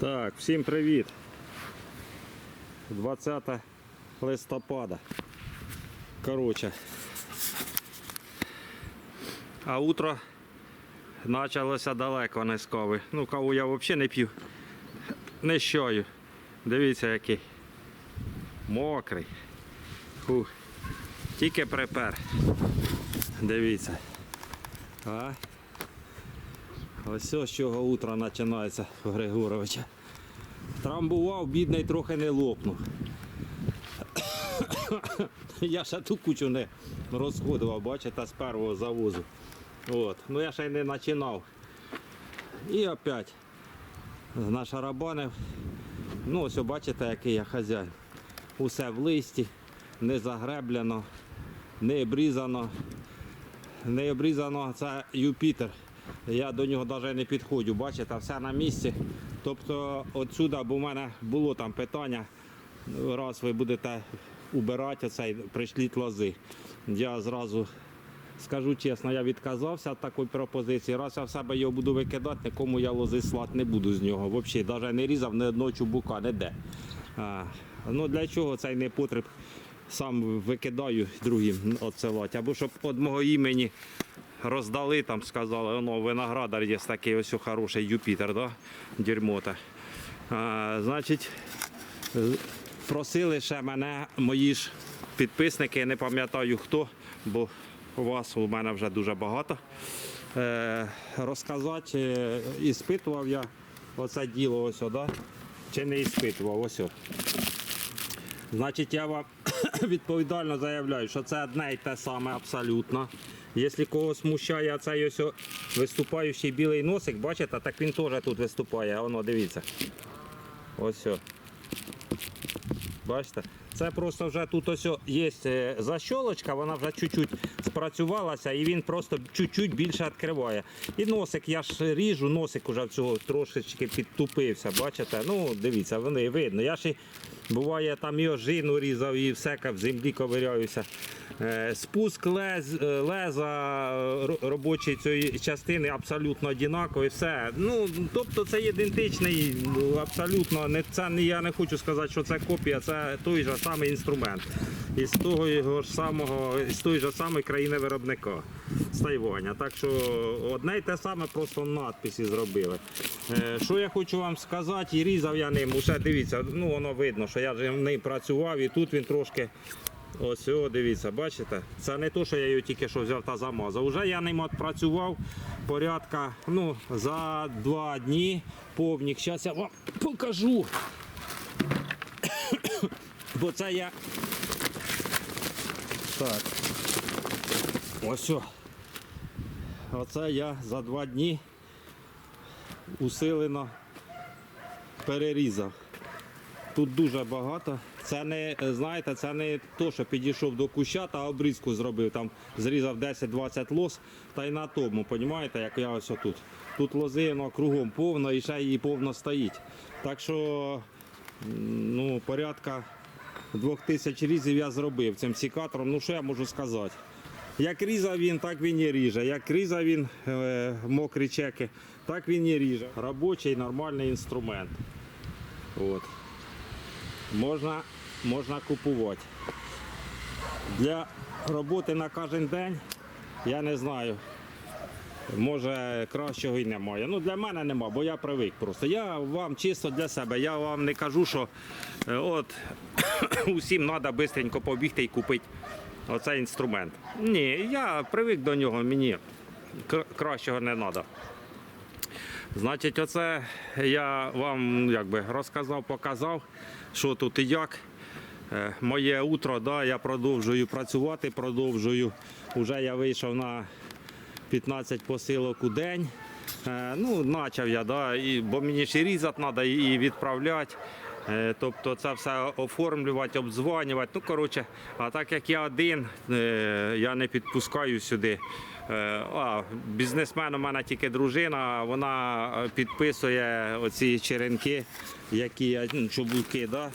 Так, всім привіт. 20 листопада. Коротше. А утро почалося далеко не з. Ну, каву я взагалі не п'ю. Не щою. Дивіться який. Мокрий. Фух. Тільки припер. Дивіться. А? Ось з чого утро починається у Григоровича. Трамбував, бідний трохи не лопнув. Я ще ту кучу не розходував, бачите, з першого завозу. От. Ну я ще й не починав. І опять нашарабанив. Ну ось бачите, який я хазяїн. Усе в листі, не загреблено, не обрізано. Не обрізано це Юпітер. Я до нього навіть не підходжу, бачите, все на місці. Тобто отсюди, бо в мене було там питання, раз ви будете убирати оцей пришліт лози. Я зразу скажу чесно, я відказався від такої пропозиції. Раз я в себе його буду викидати, нікому я лози слати не буду з нього. Взагалі, навіть не різав ні одного чубука, ніде. А, ну для чого цей непотріб сам викидаю другим відсилати. Або щоб від мого імені роздали, там сказали, воно виноградар є такий ось хороший Юпітер, да? дерьмота. Значить, просили ще мене мої ж підписники, не пам'ятаю хто, бо вас у мене вже дуже багато. Е, розказати, е, іспитував я оце діло ось, да? чи не іспитував, ось. Значить, я вам відповідально заявляю, що це одне і те саме абсолютно. Якщо когось смущає цей ось виступаючий білий носик, бачите, так він теж тут виступає, воно дивіться. Ось. Бачите? Це просто вже тут ось є е, защолочка, вона вже чуть-чуть спрацювалася і він просто чуть-чуть більше відкриває. І носик, я ж ріжу, носик уже цього трошечки підтупився. Бачите? Ну, дивіться, вони видно. Я ж і буває там і ожину різав, і все в землі ковиряюся. Е, Спуск лез, е, леза е, робочої цієї частини абсолютно однаковий. Все. Ну, тобто це ідентичний, абсолютно не це я не хочу сказати, що це копія, це той же самий інструмент. Із того його ж самого, з тої ж самої країни виробника з Тайваня. Так що одне й те саме, просто надписи зробили. Що я хочу вам сказати, і різав я ним. Усе дивіться, ну воно видно, що я вже ним працював, і тут він трошки Ось, о, дивіться, бачите? Це не то, що я його тільки що взяв та замазав. Уже я ним відпрацював порядка ну, за два дні повнік. Зараз я вам покажу. Бо це я. Так. Ось. о. Оце я за два дні усилено перерізав. Тут дуже багато. Це не, знаєте, це не то, що підійшов до куща та обрізку зробив. Там зрізав 10-20 лоз та й на тому, понімаєте, як я ось отут. Тут лози воно кругом повно і ще її повно стоїть. Так що ну, порядка двох тисяч різів я зробив цим сікатором. Ну що я можу сказати? Як різав він, так він і ріже. Як різав він е, мокрі чеки, так він і ріже. Робочий нормальний інструмент. От можна, можна купувати. Для роботи на кожен день я не знаю. Може кращого і немає. Ну для мене нема, бо я привик просто. Я вам чисто для себе. Я вам не кажу, що е, от усім треба швидко побігти і купити оцей інструмент. Ні, я привик до нього, мені кращого не треба. Значить, оце я вам якби розказав, показав, що тут і як. Е, Моє утро, да, я продовжую працювати, продовжую. Уже я вийшов на 15 посилок у день. Е, Ну, почав я, да, і, бо мені ще різати треба і відправляти. Е, Тобто це все оформлювати, обдзвонювати. Ну, коротше, а так як я один, я не підпускаю сюди. Е, бізнесмен у мене тільки дружина, вона е, підписує оці черенки, які я, ну, да,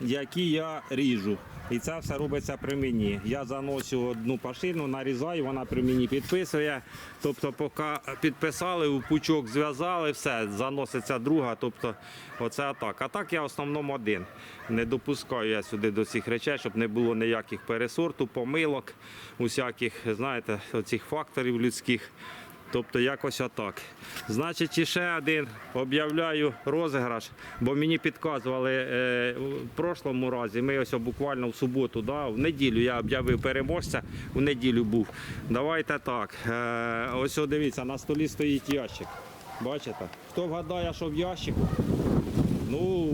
які я ріжу. І це все робиться при мені. Я заносю одну пашину, нарізаю, вона при мені підписує. Тобто, поки підписали, у пучок зв'язали, все, заноситься друга. Тобто, оце так. А так я в основному один. Не допускаю я сюди до цих речей, щоб не було ніяких пересорту, помилок, усяких, знаєте, оцих факторів людських. Тобто якось отак. Значить, ще один об'являю розіграш, бо мені підказували е, в прошлому разі. Ми ось буквально в суботу, да, в неділю я об'явив переможця, в неділю був. Давайте так. Е, ось дивіться, на столі стоїть ящик. Бачите? Хто вгадає, що в ящику? Ну,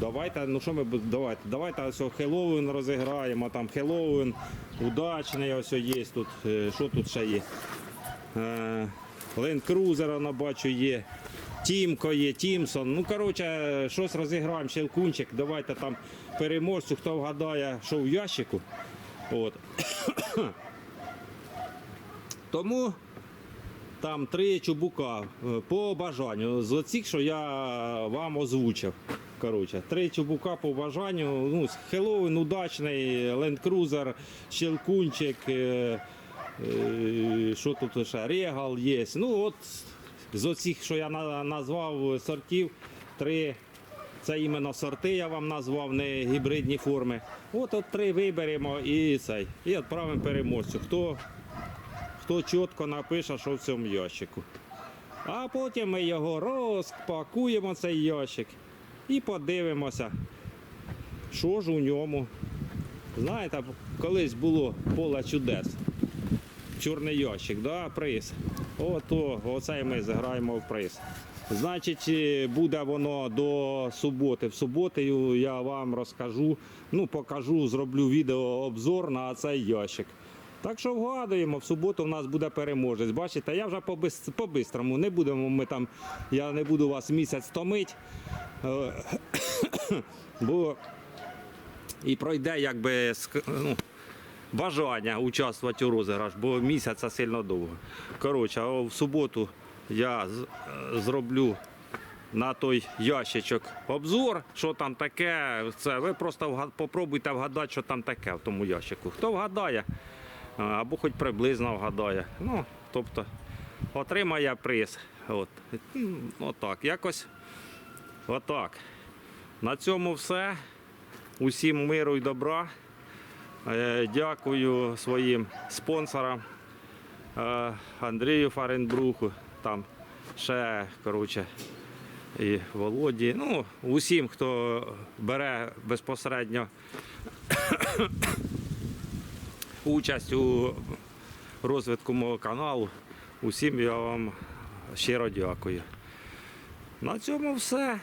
давайте, ну що ми давайте, давайте ось Хеллоуін розіграємо, там Хеллоуін удачний, ось є тут. Е, Що тут ще є? Ленд Крузер, вона бачу, є. Тімко є, Тімсон. Ну, коротше, щось розіграємо, щелкунчик. Давайте там переможцю, хто вгадає, що в ящику. От. Тому там три чубука е, по бажанню. З оцих, що я вам озвучив. Коротше, три чубука по бажанню. Ну, Хеллоуін удачний, Ленд Крузер, Щелкунчик. Е, Що тут ще? Регал є. Ну от з оцих, що я назвав сортів, три. Це іменно сорти я вам назвав, не гібридні форми. От от три виберемо і цей. І відправимо переможцю. Хто, хто чітко напише, що в цьому ящику. А потім ми його розпакуємо, цей ящик, і подивимося, що ж у ньому. Знаєте, колись було поле чудес чорний ящик, да, приз. Ото, оце ми заграємо в приз. Значить, е, буде воно до суботи. В суботу я вам розкажу, ну покажу, зроблю відео обзор на цей ящик. Так що вгадуємо, в суботу в нас буде переможець. Бачите, я вже по-бис- по-бистрому. Не будемо ми там, я не буду вас місяць томити. Е, Бо і пройде якби ну, бажання участвувати у розіграш, бо місяць це сильно довго. Коротше, в суботу я зроблю на той ящичок обзор, що там таке. Це ви просто вга- попробуйте вгадати, що там таке в тому ящику. Хто вгадає, або хоч приблизно вгадає. Ну, тобто отримає приз. От. Отак. Якось отак. На цьому все. Усім миру і добра. Е, Дякую своїм спонсорам е, Андрію Фаренбруху, там ще коротше, і Володі. Ну, усім, хто бере безпосередньо участь у розвитку мого каналу. Усім я вам щиро дякую. На цьому все.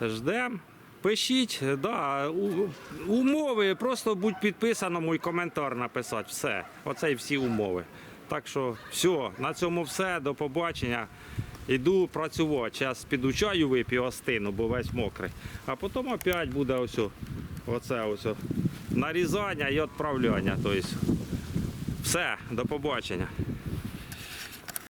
Ждем. Пишіть, да, у- умови, просто будь підписано, мій коментар написати. Все. Оце і всі умови. Так що все, на цьому все. До побачення. Іду працювати. Зараз піду чаю вип'ю, остину, бо весь мокрий. А потім опять буде ось, оце ось нарізання і відправляння. Тобто, все, до побачення.